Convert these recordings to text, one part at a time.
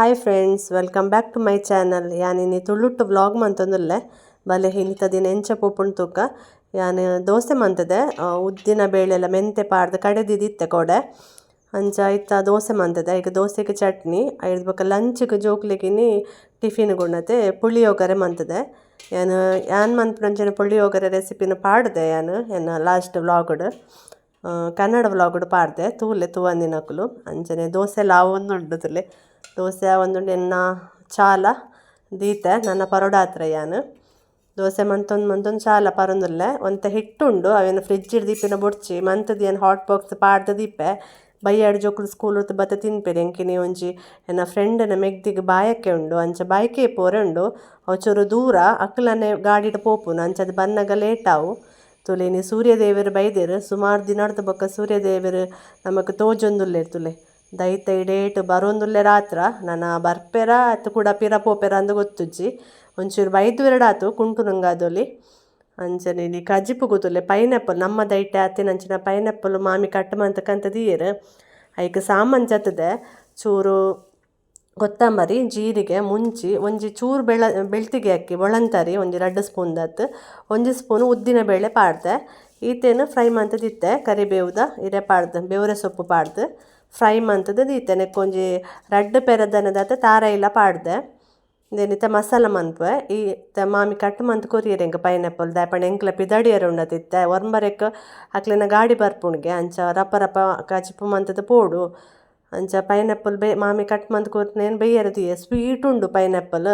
Hi friends welcome back to my channel ಯಾನಿನಿ ತುಳುಟ್ಟು vlog ಮಂತೊಂದುಲ್ಲೆ ಬಲೆ ಹಿಂತ ದಿನ ಎಂಚ ಪೋಪುಂಡು ತೂಕ ಯಾನ್ ದೋಸೆ ಮಂತದೆ ಉದ್ದಿನ ಉದ್ದಿನ ಬೇಳೆಲ ಮೆಂತೆ ಪಾಡ್ದು ಕಡೆದಿದ್ದಿತ್ತೆ ಕೊಡೆ ಅಂಚ ಇತ್ತ ದೋಸೆ ಮಂತದೆ ಈಗ ದೋಸೆಗೆ ಚಟ್ನಿ ಐದು ಬೊಕ ಲಂಚ್ಗೆ ಜೋಕ್ಲಿಕ್ಕಿನಿ ಟಿಫಿನ್ ಗುಣತೆ ಪುಳಿಯೋಗರೆ ಮಂತದೆ ಯಾನ್ ಯಾನ್ ಮನ್ಪುನಂಚನೆ ಪುಳಿಯೋಗರೆ ರೆಸಿಪಿನ ಪಾಡ್ದೆ ಯಾನ್ ಏನು ಲಾಸ್ಟ್ ವ್ಲಾಗ್ಡ್ ಕನ್ನಡ ವ್ಲಾಗ್ಡ್ ಪಾಡ್ದೆ ತೂಲೆ ತೂವಂದಿನಕುಲು ಅಂಚನೆ ದೋಸೆ ಲಾವೊಂದು ಒಂದುಂಡು ತುಲೆ ದೋಸೆ ಆವೊಂದುಂಡು ಎನ್ನ ಚಾಲ, ದೀತೆ, ನನ್ನ ಪರೋಡಾತ್ರ ಯಾನ್. ದೋಸೆ ಮಂತೊಂದು ಮಂತೊಂದು ಚಾಲ ಪರೊಂದುಲ್ಲೆ. ಒಂತೆ ಹಿಟ್ಟುಂಡು, ಅವೇನು ಫ್ರಿಡ್ಜ್ ದೀಪಿನ ಬೊಡ್ಚಿ, ಮಂತದ ಏನು ಹಾಟ್ ಬಾಕ್ಸ್ ಪಾಡ್ದು ದೀಪೆ, ಬೈಯಾಡ್ ಜೋಕುಲು ಸ್ಕೂಲ್ ಹೊತ್ತು ಬತ್ತ ತಿನ್ಪೆರ್ ಎಂಕಿನಿ ಒಂಜಿ. ಎನ್ನ ಫ್ರೆಂಡ್ನ ಮೆಗ್ದಿಗೆ ಬಾಯಕ್ಕೆ ಉಂಡು, ಅಂಚ ಬಾಯ್ಕೆ ಪೋರೆ ಉಂಡು. ಅವಚೂರು ದೂರ, ಅಕ್ಲನೆ ಗಾಡಿಡ್ ಪೋಪುನು ಅಂಚ ಬನ್ನಗ ಲೇಟ್ ಆವು. ತುಲೆನಿ ಸೂರ್ಯದೇವರು ಬೈದೆರ್, ಸುಮಾರು ಬೊಕ ಬೊಕ್ಕ ಸೂರ್ಯದೇವರು ನಮಕ್ ತೋಜೊಂದುಲ್ಲೆರ್ ತುಲೆ. ದೈತ ಡೇಟ್ ಬರೋಂದುಲ್ಲೆ ರಾತ್ರ ನನ್ನ ಬರ್ಪೆರ ಅತ್ತು ಕೂಡ ಪಿರ ಪೋಪೆರ ಅಂದು ಗೊತ್ತುಜ್ಜಿ. ಒಂಚೂರು ಬೈದು ಎರಡಾತು ಕುಂಟು ನಂಗಾದೊಲಿ ಅಂಚನೆ ಕಜಿಪು ಗೊತ್ತುಲ್ಲೆ ಪೈನಾಪಲ್ ನಮ್ಮ ದೈಟೆ ಆತಿನಂಚಿನ ಪೈನಾಪಲ್ ಮಾಮಿ ಕಟ್ ಮಂತಕಂತ ದೀರ್ ಐಕ್ ಸಾಮಾನ್ ಜತ್ತದೆ ಚೂರು ಕೊತ್ತಂಬರಿ, ಜೀರಿಗೆ, ಮುಂಚಿ, ಒಂಜಿ ಚೂರು ಬೆಳ, ಬೆಳ್ತಿಗೆ ಅಕ್ಕಿ, ಒಳಂತರಿ, ಒಂಜಿ ರಡ್ಡ್ ಸ್ಪೂನ್ ದತ್ ಒಂಜಿ ಸ್ಪೂನ್ ಉದ್ದಿನ ಬೇಳೆ ಪಾಡ್ದೆ. ಈತೇನು ಫ್ರೈ ಮಂತದಿತ್ತೆ, ಕರಿಬೇವುದ, ಇರೆ ಪಾಡ್ದು, ಬೇವ್ರೆ ಸೊಪ್ಪು ಪಾಡ್ದು. ಫ್ರೈ ಮಂತದ ದೀತೆನೆ. ಕೊಂಜಿ ರಡ್ಡ್ ಪೆರದನದ ತಾರ ಇಲ್ಲ ಪಾಡ್ದೆ. ದೆನಿತ ಮಸಾಲ ಮನ್ಪುವೆ ಈ ಮಾಮಿ ಕಟ್ ಮಂತ್ ಕೊರಿಯರ್ ಎಂಕ ಪೈನಾಪಲ್ ದಾಯಪಂಡ ಎಂಕ್ಲ ಪಿದಡಿಯರು ಉಂಡತಿತ್ತೆ ಒರ್ಮರೆಕ್ ಅಕ್ಲೆನ ಗಾಡಿ ಬರ್ಪುಣ್ಗೆ ಅಂಚ ರಪ್ಪ ರಪ್ಪ ಕಚಿಪು ಮಂತದ ಪೋಡು. ಅಂಚ ಪೈನಾಪಲ್ ಬೇ, ಮಾಮಿ ಕಟ್ ಮಂತ್ ಕೊರ್ತಿನೇನು ಬೇಯರೆ ದಿಯೆ ಸ್ವೀಟ್ ಉಂಡು ಪೈನಾಪಲ್.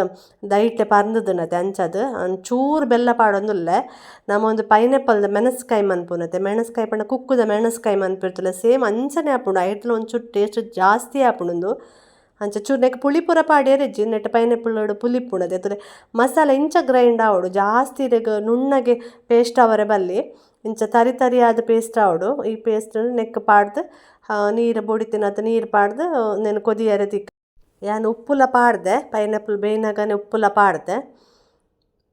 ದೈಟೆ ಪರ್ಂದದನತೆ ಅಂಚದು. ಒಂಚೂರು ಬೆಲ್ಲ ಪಾಡೊಂದುಲ್ಲೆ. ನಮೊಂದು ಪೈನಾಪಲ್ದ ಮೆಣಸ್ಕಾಯಿ ಮನ್ಪುನತೆ ಮೆಣಸ್ಕಾಯಿ ಪಂಡ ಕುಕ್ಕುದ ಮೆಣಸ್ಕಾಯಿ ಮನ್ಪಿರ್ತಲೆ ಸೇಮ್ ಅಂಚನೆ ಆಪುಂಡು. ಐಟ್ಲ ಒಂಚೂರು ಟೇಸ್ಟ್ ಜಾಸ್ತಿ ಆಪುಂಡು ಅಂಚ ಚೂರು ನೆಕ್ ಪುಳಿ ಪೂರ ಪಾಡ್ಯರೆ ಇಜ್ಜಿ ನೆಟ್ಟ ಪೈನಾಪಲ್ ಪುಲಿ ಪುಣದೆ ಅದ್ರ ಮಸಾಲ ಇಂಚ ಗ್ರೈಂಡ್ ಆವಡು. ಜಾಸ್ತಿ ಇರೆಗ್ ನುಣ್ಣಗೆ ಪೇಸ್ಟ್ ಅವರೆ ಬಲ್ಲಿ. ಇಂಚ ತರಿ ತರಿಯಾದ ಪೇಸ್ಟ್ ಆವಡು. ಈ ಪೇಸ್ಟ್ ನೆಕ್ ಪಾಡ್ದು ನೀರು ಬೊಡಿತಿನತ ನೀರು ಪಾಡ್ದು ನೆನು ಕೊದಿಯರೆ ತಿಕ್ಕ ಯಾನ್ ಉಪ್ಪುಲ ಪಾಡ್ದೆ, ಪೈನಾಪಲ್ ಬೇಯ್ನಾಗನೆ ಉಪ್ಪುಲ ಪಾಡ್ದೆ.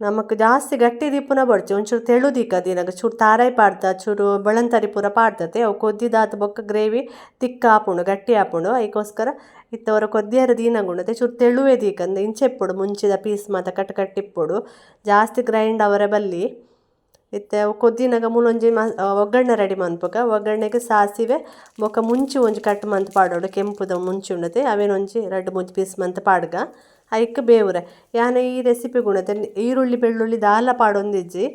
ನಮಕ್ ಜಾಸ್ತಿ ಗಟ್ಟಿ ದೀಪುನ ಬಡ್ಚಿ, ಒಂಚೂರು ತೆಳುದಿಕ್ಕ ದಿನಾಗ ಚೂರು ತಾರಾಯಿ ಪಾಡ್ದ, ಚೂರು ಬೆಳಂತರಿ ಪೂರ ಪಾಡ್ದತೆ ಅವು ಕೊದ್ದಿದಾತ ಬೊಕ್ಕ ಗ್ರೇವಿ, ತಿಕ್ಕ ಹಾಪುಣು ಗಟ್ಟಿ ಹಾಪುಣು ಅದಕ್ಕೋಸ್ಕರ ಇತ್ತವರ ಕೊದ್ದಿಯರ ದೀನಗುಣತೆ ಚೂರು ತೆಳುವೆ ದೀಕಂದು ಇಂಚೆಪ್ಪುಡು, ಮುಂಚಿದ ಪೀಸ್ ಮಾತ ಕಟ್ ಕಟ್ಟಿಪ್ಪುಡು. ಜಾಸ್ತಿ ಗ್ರೈಂಡ್ ಅವರ ಬಲ್ಲಿ. ಇತ್ತೆ, ಅವು ಕೊದ್ದಿನಾಗ ಮೂಲೊಂಜಿ ಮ ಒಗ್ಗರಣೆ ರೆಡಿ ಮನ್ಪುಗ ಒಗ್ಗರಣೆಗೆ ಸಾಸಿವೆ ಬೊಕ ಮುಂಚಿ ಒಂಜಿ ಕಟ್ ಮಂತ್ ಪಾಡೋಡು, ಕೆಂಪುದ ಮುಂಚಿ ಉಂಡತೆ ಅವೇನೊಂಜಿ ರಡ್ಡ್ ಮೂಜಿ ಪೀಸ್ ಮಂತ್ ಪಾಡ್ಗ. ಐಕ್ ಬೇವುರೆ. ಯಾನ ಈ ರೆಸಿಪಿ ಗುಣತೆ, ಈರುಳ್ಳಿ ಬೆಳ್ಳುಳ್ಳಿ ದಾಲ ಪಾಡೊಂದಿಜ್ಜಿ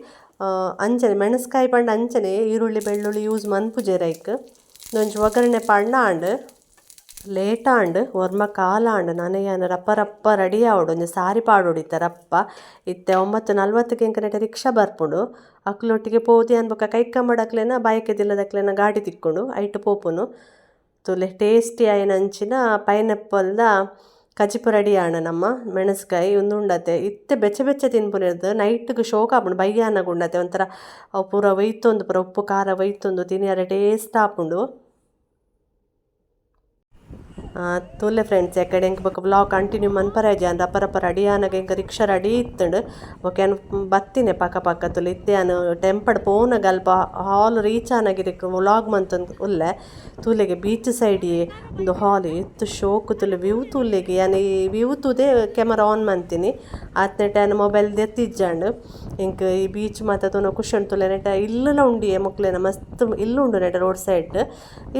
ಅಂಚನೆ, ಮೆಣಸ್ಕಾಯಿ ಪಂಡ ಅಂಚನೆ ಈರುಳ್ಳಿ ಬೆಳ್ಳುಳ್ಳಿ ಯೂಸ್ ಮನ್ಪುಜೆರ್ ಐಕ್ ಒಂಜಿ ಒಗ್ಗರಣೆ ಪಾಡ್ನ ಆಂಡ್ ಲೇಟ್ ഓർമ്മ ಒರ್ಮ ಕಾಲ ಆಂಡ್ ನನಗೆ ರಪ್ಪ ರಪ್ಪ ರೆಡಿ ಆವಡು ಒಂಜಿ ಸಾರಿ ಪಾಡೋಡಿತ್ತ ರಪ್ಪ ಇತ್ತೆ. ಒಂಬತ್ತು ನಲ್ವತ್ತಕ್ಕೆ ಎಂಕ ನೆಟ ರಿಕ್ಷಾ ಬರ್ಪುಂಡು. ಅಕ್ಲೊಟ್ಟಿಗೆ ಪೋದಿ ಅನ್ಬೊಕ ಬಾಯಕ್ಕೆ ದಿಲ್ಲದಕ್ಲೆನ ಗಾಡಿ ತಿಕ್ಕೊಂಡು ಐಟ್ ಪೋಪುನು. ತುಲೆ ಟೇಸ್ಟಿ ಆಯ್ನಂಚಿನ ಪೈನಾಪಲ್ದ ಕಜಿಪು ರೆಡಿ ಆಣ ನಮ್ಮ ಮೆಣಸ್ಕಾಯಿ ಒಂದು ಉಂಡತೆ ಇತ್ತೆ ಬೆಚ್ಚ ಬೆಚ್ಚ ತಿನ್ಪುನಿರ್ದು ನೈಟ್ಗೆ ಶೋಕ ಆಪುಂಡು ಬಯ್ಯಾನಗ ಉಂಡತೆ ಒಂಥರ ಪೂರ ಒಯ್ತೊಂದು ಪೂರ ಉಪ್ಪು, ಖಾರ ಒಯ್ತೊಂದು ತಿನಿಯರೆ, ಟೇಸ್ಟ್ ಆಪುಂಡು. ತುಲೆ ಫ್ರೆಂಡ್ಸ್ ಎಕಡೆ ಎಂಕ್ ಬೊಕ ವ್ಲಾಗ್ ಕಂಟಿನ್ಯೂ ಮನ್ಪರಾಯ್ಜಿ ಅಂದ್ರೆ ಅಪರ ಪರ ಅಡಿ ಆನಾಗ ಎಂಕ ರಿಕ್ಷಾ ಅಡಿ ಇತ್ತಂಡು. ಬೊಕ ಬತ್ತಿನೆ ಪಕ್ಕ ಪಕ್ಕ ತುಲೆ, ಇತ್ತೆ ಯಾನು ಟೆಂಪಡ್ ಪೋನಾಗ ಅಲ್ಪ ಹಾಲ್ ರೀಚ್ ಆನಾಗಿರಕ್ ವ್ಲಾಗ್ ಮಂತೊಂದು ಉಲ್ಲೆ. ತೂಲೆಗೆ ಬೀಚ್ ಸೈಡ್ ಒಂದು ಹಾಲ್ ಇತ್ತು, ಶೋಕು ತುಲೆ ವ್ಯೂ ತೂಲೆಗೆ ಯಾನಿ ವ್ಯೂ ತೂದೆ ಕ್ಯಾಮರಾ ಆನ್ ಮಂತೀನಿ. ಆತ್ ನೆಟ ಯಾನು ಮೊಬೈಲ್ ದೆತ್ತಿಜ್ಜಾಂಡ್ ಹಿಂಗೆ ಈ ಬೀಚ್ ಮಾತ ತೋನ ಕುಶನ್ ತುಲೆ ನೆಟ ಇಲ್ಲಲ ಉಂಡಿ ಮೊಕ್ಲೆನ ಮಸ್ತ್ ಇಲ್ಲು ಉಂಡು ನೆಟ ರೋಡ್ ಸೈಡ್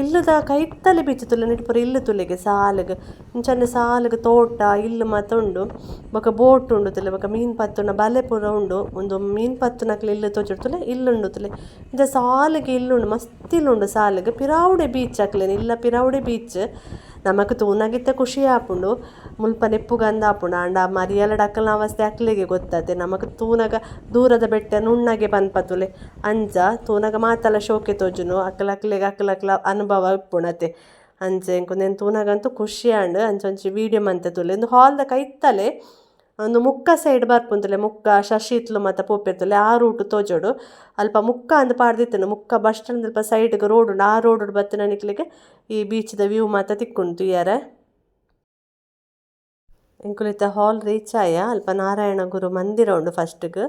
ಇಲ್ಲದ ಕೈತಲೆ ಬೀಚ್ ತುಲೆ ನೆಟ್ ಪುರ ಇಲ್ಲು ತುಲೆಗೆ. ಸಾಲಗ್. ಇಂಚನೆ ಸಾಲಗ್ ತೋಟ, ಇಲ್ಲ್ ಮಾತ ಉಂಡು. ಬೊಕ ಬೋಟ್ ಉಂಡು ತೂಲೆ, ಬೊಕ ಮೀನ್ ಪತ್ತುನ ಬಲೆ ಪೂರ ಉಂಡು. ಒಂದು ಮೀನ್ ಪತ್ತುನಕ್ಲೆ ಇಲ್ಲು ತೂಲೆ, ಇಲ್ಲ್ ಇಲ್ಲುಂಡು ತೂಲೆ. ಇಂಚ ಸಾಲಿಗೆ ಇಲ್ಲುಂಡು ಮಸ್ತ್ ಇಲ್ಲ್ ಉಂಡು ಸಾಲಗ್. ಪಿರಾವುಡೆ ಬೀಚ್ ಅಕ್ಲೆನ್ ಇಲ್ಲ ಪಿರಾವುಡೆ ಬೀಚ್. ನಮಕ್ ತೂನಗಿತ್ತೆ ಖುಷಿ ಆಪುಂಡು. ಮುಲ್ಪ ನೆಪ್ಪುಗಂದ ಆಪುಂಡು. ಆಂಡ ಮರಿಯಲ ಅಕ್ಕಲ್ನ ಅವಸ್ಥೆ ಅಕ್ಲೆಗೆ ಗೊತ್ತಾತೆ. ನಮಕ್ ತೂನಗ ದೂರದ ಬೆಟ್ಟ ನುಣ್ಣಗೆ ಪನ್ಪತುಲೆ ಅಂಚ ತೂನಗ ಮಾತಲ ಶೋಕೆ ತೋಜುನು. ಅಕ್ಕಲ ಅಕ್ಲೆಗ್ ಅಕ್ಲ ಅನುಭವ ಇಪ್ಪುಣತೆ. ಅಂಚೆ ಎಂಕುಂದೆನ್ ತೂನಗಂತೂ ಖುಷಿ ಆಂಡ್ ಅಂಚ ಒಂಚಿ ವೀಡಿಯೋ ಮಂತೆ ಉಂದು ಹಾಲ್ದ ಕೈತ್ತಲೆ, ಒಂದು ಮುಕ್ಕ ಸೈಡ್ ಬರ್ಪುಂತುಲೆ ಮುಕ್ಕ ಶಶಿತ್ಲು ಮತ್ತು ಪೋಪೆರ್ತುಲೆ ಆ ರೂಟ್ ತೋಜೋಡು. ಅಲ್ಪ ಮುಕ್ಕ ಅಂದ್ ಪಾಡ್ದಿತ್ತುಂಡು ಮುಕ್ಕ ಬಸ್ ಸ್ಟ್ಯಾಂಡ್ ಅಲ್ಪ ಸೈಡ್ಗೆ ರೋಡ್ ಉಂಡು, ಆ ರೋಡ್ ಬತ್ತಿನ ನಿಕ್ಲೆಗ್ ಈ ಬೀಚ್ದ ವ್ಯೂ ಮಾತ ತಿಕ್ಕುಂಡು ತೂಯರೆ ಎಂಕುಲಿತ ಹಾಲ್ ರೀಚ್ ಆಯ, ಅಲ್ಪ ನಾರಾಯಣ ಗುರು ಮಂದಿರ ಉಂಡು ಫಸ್ಟ್ಗ್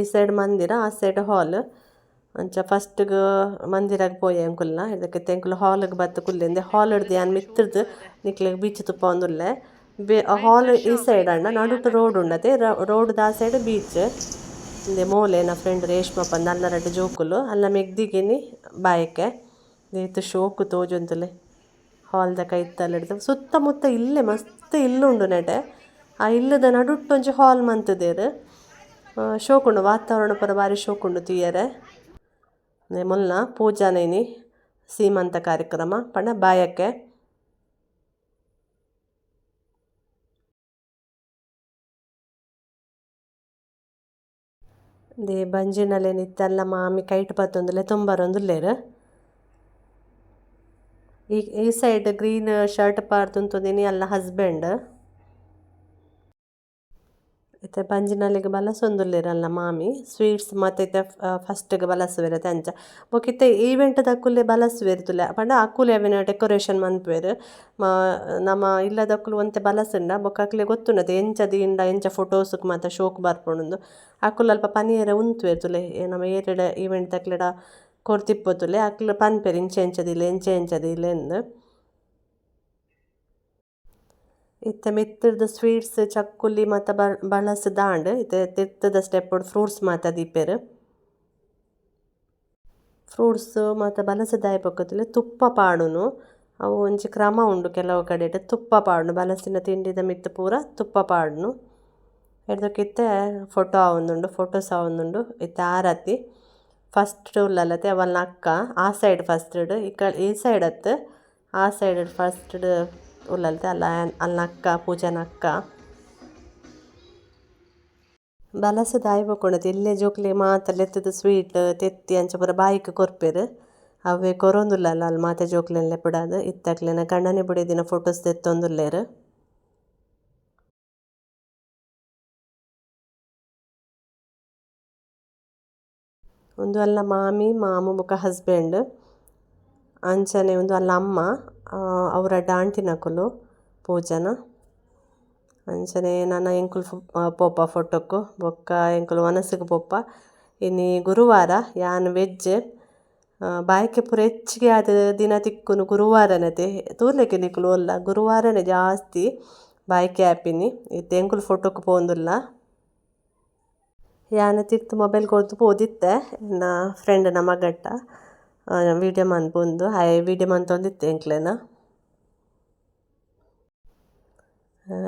ಈ ಸೈಡ್ ಮಂದಿರ, ಆ ಸೈಡ್ ಹಾಲ್ ಅಂಚ ಫಸ್ಟ್ಗ್ ಮಂದಿರಗ್ ಪೋಯೆ ಅಂಕುಲ್ನ, ಇದಕ್ಕೆ ಎಂಕುಲು ಹಾಲಿಗೆ ಬತ್ತ ಕುಲ್ಲೆಂದೆ, ಹಾಲ್ ಹಿಡ್ದು ಯಾನ್ ಮಿತ್ತರ್ದು ನಿಕ್ಲೆಗ್ ಬೀಚ್ ತುಪ್ಪ ಒಂದುಲ್ಲೆ. ಬೇ ಹಾಲ್ ಈ ಸೈಡ್ ಅಣ್ಣ ನಡುಟ್ ರೋಡ್ ಉಂಡತೆ ರೋಡ್ ದ ಸೈಡ್ ಬೀಚ್. ಇಂದೆ ಮೋಲೆ ನ ಫ್ರೆಂಡ್ ರೇಷ್ಮಪ್ಪ ನಲ್ಲ ರಡ್ಡು ಜೋಕುಲು ಅಲ್ಲ ಮೆಗ್ದಿಗಿನಿ ಬಾಯಕ್ಕೆ. ನೀತು ಶೋಕು ತೋಜೊಂದುಲೆ ಹಾಲ್ದ ಹಿಡ್ದು, ಸುತ್ತಮುತ್ತ ಇಲ್ಲೇ ಮಸ್ತ್ ಇಲ್ಲುಂಡು ನೆಟೆ ಆ ಇಲ್ಲದ ನಡುಟ್ಟು ಒಂಜಿ ಹಾಲ್ ಮಂತದೇರು. ಶೋಕುಂಡು, ವಾತಾವರಣ ಪೂರ ಬಾರಿ ಶೋಕುಂಡು ತೂಯರೆ. ಮುಲ್ಲ ಪೂಜಾನೇನಿ ಸೀಮಂತ ಕಾರ್ಯಕ್ರಮ ಪಂಡ ಬಾಯಕ್ಕೆ. They ಬಂಜಿನಲೆ ನಿತ್ತಲ್ಲ Mami kite ಪತ್ತೊಂದುಲೆ ತುಂಬರೊಂದುಲ್ಲೆರ್. ಈ ಈ ಸೈಡ್ ಗ್ರೀನ್ ಶರ್ಟ್ ಪಾಡ್ದುಂತುದಿನಿ ಅಲ್ಲ ಹಸ್ಬೆಂಡ್ ಇತ್ತೆ ಪಂಜಿನಲ್ಲಿಗೆ ಬಲಸೊಂದುಲ್ಲೆರಲ್ಲ ಮಾಮಿ? ಸ್ವೀಟ್ಸ್ ಮಾತ ಇತ್ತೆ ಫಸ್ಟ್ಗ್ ಬಲಸುವೆರ್ ಅಂಚ ಬೊಕ ಇತ್ತೆ ಈವೆಂಟ್ ದಕುಲೆ ಬಲಸುವೆರ್ ತುಲೆ. ಪಂಡ ಅಕುಲೆ ಅವೆನ ಡೆಕೊರೇಷನ್ ಮನ್ಪುವೆರ್ ನಮ ಇಲ್ಲದಕುಲು ಒಂತೆ ಬಲಸುಂಡ. ಬೊಕ ಅಕ್ಲೆ ಗೊತ್ತುಂಡತೆ, ಎಂಚ ದೀಂಡ, ಎಂಚ ಫೋಟೋಸ್ಗೆ ಮಾತ ಶೋಕ್ ಬರ್ಪುಂಡು ಅಕುಲು ಅಲ್ಪ ಪನಿಯೆರೆ ಉಂತುವೆರ್ ತುಲೆ. ನಮ ಏರೆಡ ಈವೆಂಟ್ ದಕ್ಲೆಡ ಕೊರ್ತಿಪ್ಪೊತುಲೆ ಅಕ್ಲು ಪನ್ಪೆರ್, ಇಂಚ ಎಂಚದಿಲೆ ಎಂಚೆ ಎಂಚದಿಲ್ಲ ಅಂದ್ ಇತ್ತೆ ಮಿತ್ತುರ್ದು ಸ್ವೀಟ್ಸ್ ಚಕ್ಕುಲಿ ಮಾತ ಬಳಸ್ ದಾಂಡ್ ಇತ್ತೆ ತಿರ್ತದ ಸ್ಟೆಪ್ಪುಡು ಫ್ರೂಟ್ಸ್ ಮಾತ ದೀಪೆರ್ ಫ್ರೂಟ್ಸ್ ಮಾತ ಬಲಸ ಪಕ್ಕದಲ್ಲಿ ತುಪ್ಪ ಪಾಡುನು ಅವು ಒಂಜಿ ಕ್ರಮ ಉಂಡು ಕೆಲವು ಕಡೆಟ್ ತುಪ್ಪ ಪಾಡುನು ಬಲಸಿನ ತಿಂಡಿದ ಮಿತ್ತು ಪೂರ ತುಪ್ಪ ಪಾಡುನು ಎಡ್ದಕ್ಕಿತ್ತೆ ಫೋಟೋ ಆವೊಂದುಂಡು ಫೋಟೋಸ್ ಆವೊಂದುಂಡು ಇತ್ತೆ ಆರತಿ ಫಸ್ಟ್ ಉಲ್ಲಲತೆ ಅವಲ್ನ ಅಕ್ಕ ಆ ಸೈಡ್ ಫಸ್ಟ್ ಇಕ್ಕ ಈ ಸೈಡ್ ಅತ್ತೆ ಆ ಸೈಡ್ ಫಸ್ಟ್ ಉಲ್ಲಲ್ತೆ ಅಲ್ಲ ಅಲ್ನ ಅಕ್ಕ ಪೂಜಾನ ಅಕ್ಕ ಬಲಸ ದಾಯಿ ಬೊಕೊಂಡತೆ ಇಲ್ಲೇ ಜೋಕ್ಲೆ ಮಾತ ಸ್ವೀಟ್ ತೆತ್ತಿ ಅಂಚ ಪೂರ ಬಾಯಿಗೆ ಕೊರ್ಪೆರ್. ಅವೇ ಕೊರೊಂದುಲ್ಲಲ್ಲ ಅಲ್ಲಿ ಮಾತೆ ಜೋಕ್ಲೆನ್ಲೆ ಲೆಪುಡಾದ್ ಇತ್ತಕ್ಲೆನ ಗಣ್ಣನೆ ಬುಡಿದಿನ ಫೋಟೋಸ್ ದೆತ್ತೊಂದುಲ್ಲೆರ್ ಒಂದು ಅಲ್ಲ ಮಾಮಿ, ಮಾಮು ಬೊಕ ಹಸ್ಬೆಂಡ್ ಅಂಚನೆ ಒಂದು ಅಲ್ಲ ಅಮ್ಮ. ಅವರ ಆಂಟಿನಕುಲು ಪೂಜನ. ಅಂಚನೆ ನನ್ನ ಎಂಕುಲು ಪೋಪ ಫೋಟೋಕ್ಕು, ಬೊಕ್ಕ ಎಂಕುಲು ಮನಸ್ಸಿಗೆ ಪೋಪ. ಇನಿ ಗುರುವಾರ ಯಾನ್ ವೆಜ್ ಬಾಯ್ಕೆ ಪೂರ ಹೆಚ್ಚಿಗೆ ಆದ ದಿನ ತಿಕ್ಕುನು ಗುರುವಾರನತೆ. ತೂರ್ಲೆಕೆ ನಿಕುಲು ಒಲ್ಲ ಗುರುವಾರನೆ ಜಾಸ್ತಿ ಬಾಯ್ಕೆ ಆಪಿನಿ. ಇತ್ತೆ ಎಂಕುಲು ಫೋಟೋಕ್ಕೆ ಪೋವೊಂದುಲ್ಲ ಯಾನ ತಿರ್ತು ಮೊಬೈಲ್ ಕೊರ್ದು ಪೋದಿತ್ತೆ ಫ್ರೆಂಡ್ ಫ್ರೆಂಡ್‌ನ ಮಗಟ್ಟ. ವೀಡಿಯೋ ಮನ್ಪುಂಡು ವಿಡಿಯೋ ವೀಡಿಯೋ ಮಂತೊಂದಿತ್ತೆ ಎಂಕ್ಲೆನ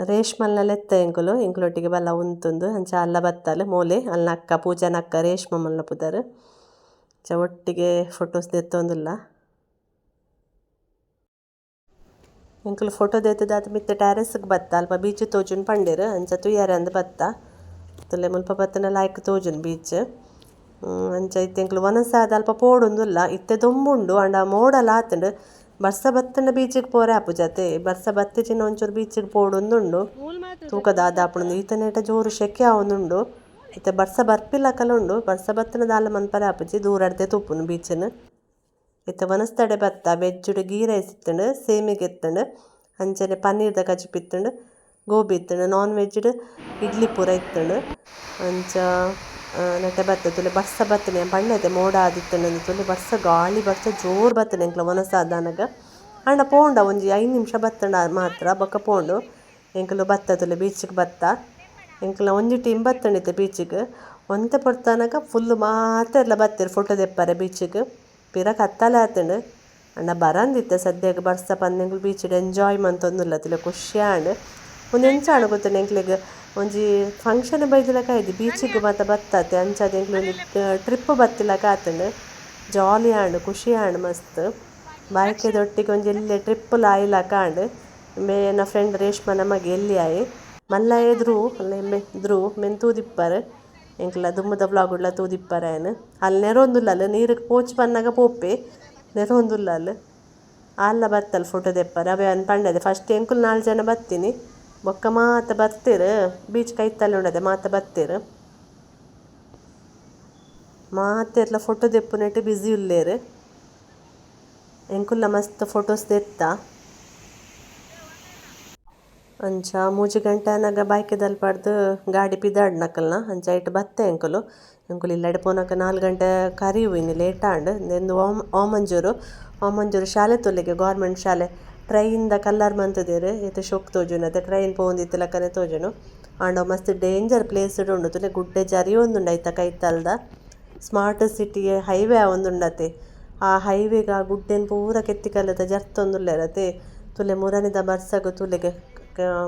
ರೇಷ್ಮಲ್ನ ಲೆತ್ತ ಎಂಕುಲು ಎಂಕುಲೊಟ್ಟಿಗೆ ಬಲ್ಲ ಉಂತುಂದು. ಅಂಚ ಅಲ್ಲ ಬತ್ತಲ್ ಮೂಲೆ, ಅಲ್ನ ಅಕ್ಕ ಪೂಜಾನ ಅಕ್ಕ ರೇಷ್ಮ ಮಲ್ನ ಪುದರ್. ಅಂಚ ಒಟ್ಟಿಗೆ ಫೋಟೋಸ್ ದೆತ್ತೊಂದುಲ್ಲ. ಎಂಕುಲು ಫೋಟೋ ದೆತ್ತುದಾತ್ ಮಿತ್ತ್ ಟೆರೆಸ್‌ಗ್ ಬತ್ತ. ಅಲ್ಪ ಬೀಚ್ ತೋಜುಂಡು ಪಂಡೆರ್. ಅಂಚ ತೂಯರೆ ಅಂದ್ ಬತ್ತ. ತುಲೆ ಮುಲ್ಪ ಬತ್ತನ ಲಾಯ್ಕ್ ತೋಜುಂಡು ಬೀಚ್ ಅಂಚ ಇತ್ತೆಂಕ್ಲು ವನಸಾದ್ ಅಲ್ಪ ಪೋಡೊಂದುಲ್ಲ ಇತ್ತೆ ದೊಂಬುಂಡು ಆಂಡ ಮೋಡಲ ಆತುಂಡು. ಬರ್ಸ ಬತ್ತಂಡ ಬೀಚ್‌ಗ್ ಪೋರೆ ಆಪುಜತೆ ಬರ್ಸ ಬತ್ತಿಜಿನ ಒಂಚೂರು ಬೀಚ್‌ಗ್ ಪೋಡೊಂದುಂಡು ತೂಕ ದಾದ ಆಪುಂಡು. ಈತ ನೆಟ ಜೋರು ಶೆಕೆ ಆವೊಂದುಂಡು ಇತ್ತೆ ಬರ್ಸ ಬರ್ಪಿಲಕಲ ಉಂಡು. ಬರ್ಸ ಬತ್ತನ ದಾಲ ಮನ್ಪರೆ ಆಪುಜಿ ದೂರಡ್ದೆ ತೂಪುನು ಬೀಚ್‌ನ್ ಇತ್ತೆ ವನಸ್ತಡೆ ಬತ್ತ ವೆಜ್‌ಡ್ ಗೀ ರೈಸ್ ಇತ್ತುಂಡು ಸೇಮಿಗೆ ಇತ್ತುಂಡು ಅಂಚನೆ ಪನ್ನೀರ್‌ದ ದ ಇತ್ತುಂಡು ಗೋಬಿ ಇತ್ತುಂಡು. ನಾನ್ ವೆಜ್‌ಡ್ ಇಡ್ಲಿ ಪೂರ ಇತ್ತುಂಡು. ಅಂಚ ನೆಟೆ ಬತ್ತ ತುಲೆ ಬರ್ಸ ಬತ್ತಿನ ಪಂಡತೆ ಮೋಡ ಆದಿತ್ತುಂಡು ತುಲೆ ಬರ್ಸ ಗಾಳಿ ಬರ್ಸ ಜೋರು ಬತ್ತಿನ ಎಂಕ್‌ಲ ವನಸಾದಾನಗ ಆಂಡ ಪೋಂಡ ಒಂಜಿ ಐದು ನಿಮಿಷ ಬತ್ತುಂಡ ಮಾತ್ರ ಬೊಕ ಪೋಂಡು ಎಂಕುಲು ಬತ್ತ ತುಲೆ ಬೀಚ್‌ಗ್ ಬತ್ತ ಎಂಕಲ್ನ ಒಂಜಿ ಟೀಮ್ ಬತ್ತುಂಡಿತ್ತೆ ಬೀಚ್‌ಗ್ ಒಂತೆ ಪೊರ್ತನಗ ಫುಲ್ಲ್ ಮಾತೆರ್ಲ ಬತ್ತೆರ್ ಫೋಟೋ ದೆಪ್ಪರೆ ಬೀಚ್‌ಗ್ ಪಿರ ಕತ್ತಲೆ ಆತುಂಡು ಆಂಡ ಬರಂದಿತ್ತೆ ಸದ್ಯಗ್ ಬರ್ಸ ಪಂದ್ ಬೀಚ್‌ಡ್ ಎಂಜಾಯ್ ಮಂತೊಂದುಲ್ಲ ತುಲೆ ಖುಷಿ ಆಂಡ್ ಉಂದು ಎಂಚಾಂಡ್ ಗೊತ್ತುಂಡ ಎಂಕ್ಲೆಗ್ ಒಂಜಿ ಫಂಕ್ಷನ್ ಬೈದಿಲಕ ಆಯ್ತು ಬೀಚಿಗ್ ಮಾತ ಬತ್ತಾತೆ ಅಂಚಾದ್ ಎಂಕ್ಲೆ ಒಂಜಿ ಟ್ರಿಪ್ ಬತ್ತಿಲಕ ಆತುಂಡು ಜಾಲಿ ಆಂಡ್, ಖುಷಿ ಆಂಡ್, ಮಸ್ತ್. ಬಾಯ್ಕೆದ ಒಟ್ಟಿಗೆ ಒಂಜಿ ಟ್ರಿಪ್ ಟ್ರಿಪ್ಪುಲು ಆಯಿಲಕ ಆಂಡ್ ಎನ್ನ ಫ್ರೆಂಡ್ ರೇಷ್ಮಾ ನಮಗೆ ಎಲ್ಲಿ ಆಯೆ? ಮಲ್ಲ ಎದುರು ಎಮ್ಮೆ ದ್ರು, ಮೆನ್ ತೂದಿಪ್ಪರ್. ಎಂಕ್ಲ ಬ್ಲಾಗ್ ವ್ಲಾಗುಡ್ಲ ತೂದಿಪ್ಪರೆ ಆಯೆನ್. ಅಲ್ಲಿ ನೆರೊಂದುಲ್ಲಲ್ ನೀರ್ಗ್ ಪೋಚ್ ಪನ್ನಗ ಪೋಪೆ. ನೆರೊಂದುಲ್ಲಲ್ ಆಲ್ಲ ಬತ್ತಲ್ ಫೋಟೋ ದೆಪ್ಪರ್, ಅವೇ ಪಂಡದೆ ಫಸ್ಟ್ ಎಂಕುಲು ನಾಲ್ ಜನ ಬತ್ತಿನಿ. ಬೊಕ್ಕ ಮಾತ ಬರ್ತೀರ ಬೀಚ್ ಕೈತಲ್ಲೆ ಉಂಡತೆ ಮಾತ ಬರ್ತೀರ ಮಾತೆರ್ಲ ಫೋಟೋ ದೆಪ್ಪುನೆಟ್ ಬ್ಯುಸಿ ಉಲ್ಲೆರ್. ಎಂಕುಲ್ಲ ಮಸ್ತ್ ಫೋಟೋಸ್ ದೆತ್ತ. ಅಂಚ ಮೂಜಿ ಗಂಟೆನಗ ಬಾಯ್ಕೆ ದಲ್ಪಡ್ದ್ ಗಾಡಿ ಪಿದಾಡ್ನಕಲ್ನ ಅಂಚ ಇಟ್ಟು ಬತ್ತೆ ಎಂಕುಲು. ಎಂಕುಲು ಇಲ್ಲಡೆ ಪೋನಕ ನಾಲ್ಕು ಗಂಟೆ ಕರಿಯುವಿನಿ, ಲೇಟ್ ಆಂಡ್. ಉಂದೆಂದು ಓಮಂಜೂರು. ಓಮಂಜೂರು ಶಾಲೆ ತೊಲಿಗೆ ಗೌರ್ಮೆಂಟ್ ಶಾಲೆ. ಟ್ರೈನ್ದ ಕಲ್ಲರ್ ಮಂತುದೆರ್, ಏತ ಶೋಕ್ ತೋಜುಂಡು ಟ್ರೈನ್ ಪೋವೊಂದಿತ್ತಲಕನೆ ತೋಜುಂಡು ಆಂಡ ಮಸ್ತ್ ಡೇಂಜರ್ ಪ್ಲೇಸ್ ಡ್ ಉಂಡು, ತುಲೆ ಗುಡ್ಡೆ ಜರಿಯೊಂದುಂಡು ಐತ ಕೈತಲ್ದ ಸ್ಮಾರ್ಟ್ ಸಿಟಿ ಹೈವೇ ಆವೊಂದುಂಡತೆ ಆ ಹೈವೇಗ ಆ ಗುಡ್ಡೆನ್ ಪೂರ ಕೆತ್ತಿಕಲ್ಲದ ಜರ್ತೊಂದುಲ್ಲೆರ್ ತುಲೆ ಮುರನಿದ ಬರ್ಸಗು ತುಲೆಗೆ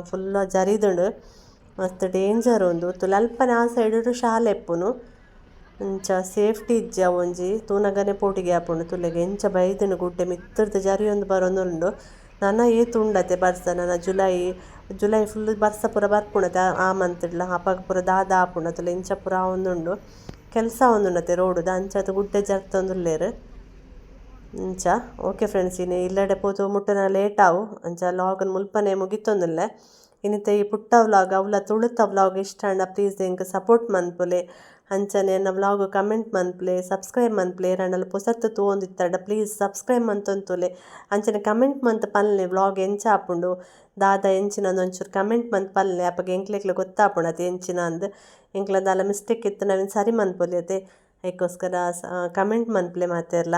ಫುಲ್ಲ ಜರಿದುಂಡು. ಮಸ್ತ್ ಡೇಂಜರ್ ಉಂದು ತುಲೆ ಅಲ್ಪನೆ ಆ ಸೈಡ್ ಶಾಲೆ ಎಪ್ಪುನು. ಇಂಚ ಸೇಫ್ಟಿ ಇಜ್ಜ ಒಂಜಿ, ತೂನಗನೆ ಪೋಟಿಗೆ ಆಪುಂಡು. ತುಲೆಗೆ ಎಂಚ ಬೈದಿನ ಗುಡ್ಡೆ ಮಿತ್ತುರ್ದ್ ಜರಿಯೊಂದು ಬರೊಂದುಂಡು. ನನ ಈ ತುಂಡತೆ ಬರ್ಸ ನನ ಜುಲೈ ಜುಲೈ ಫುಲ್ ಬರ್ಸ ಪೂರ ಬರ್ಪುಣತೆ, ಆ ಮಂತ್ಡ್ಲ ಅಪಗ ಪೂರ ದಾದ ಆಪುಂಡು ಅತುಲ ಇಂಚ ಪೂರ ಆವೊಂದುಂಡು ಕೆಲಸ ಒಂದುಂಡತೆ ರೋಡುದ ಅಂಚಾತ ಗುಡ್ಡೆ ಜರ್ತೊಂದುಲ್ಲೆರ್ ಇಂಚ ಓಕೆ ಫ್ರೆಂಡ್ಸ್ ಇನ್ನು ಇಲ್ಲಡೆ ಪೋತು ಮುಟ್ಟನ ಲೇಟ್ ಆವು. ಅಂಚ ಲಾಗ್ ಮುಲ್ಪನೆ ಮುಗಿತೊಂದುಲ್ಲೆ ಇನ್ನಿತ ಈ ಪುಟ್ಟ ವ್ಲಾಗ್ ಅವಲ ತುಳಿತ ವ್ಲಾಗ್ ಇಷ್ಟ ಆಂಡ ಪ್ಲೀಸ್ ಎಂಕ್ ಸಪೋರ್ಟ್ ಮನ್ಪುಲೆ ಅಂಚನೆ ವ್ಲಾಗ್ ಕಮೆಂಟ್ ಮನ್ಪ್ಲೆ ಸಬ್ಸ್ಕ್ರೈಬ್ ಮನ್ಪ್ಲೆ ಏರಂಡಲ ಪೊಸತ್ ತೂವೊಂದಿತ್ತಡ ಪ್ಲೀಸ್ ಸಬ್ಸ್ಕ್ರೈಬ್ ಮಂತೊಂತುಲೆ ಅಂಚನೆ ಕಮೆಂಟ್ ಮಂತ್ ಪಲ್ಲೆ ವ್ಲಾಗ್ ಎಂಚ ಆಪುಂಡು ದಾದ ಎಂಚಿನಂದ್ ಒಂಚೂರು ಕಮೆಂಟ್ ಮಂತ್ ಪಲ್ಲೆ ಅಪ್ಪಗೆ ಎಂಕ್ಲೆಕ್ಲೆ ಗೊತ್ತಾಪುಣ ಅತೆ ಎಂಚಿನ ಎಂಕ್ಲ ದಾಲ ಮಿಸ್ಟೇಕ್ ಇತ್ತು ನಾವಿನ ಸರಿ ಮನ್ಪೊಲಿಯತೆ ಅದಕ್ಕೋಸ್ಕರ ಕಮೆಂಟ್ ಮನ್ಪ್ಲೆ ಮಾತೆರ್ಲ.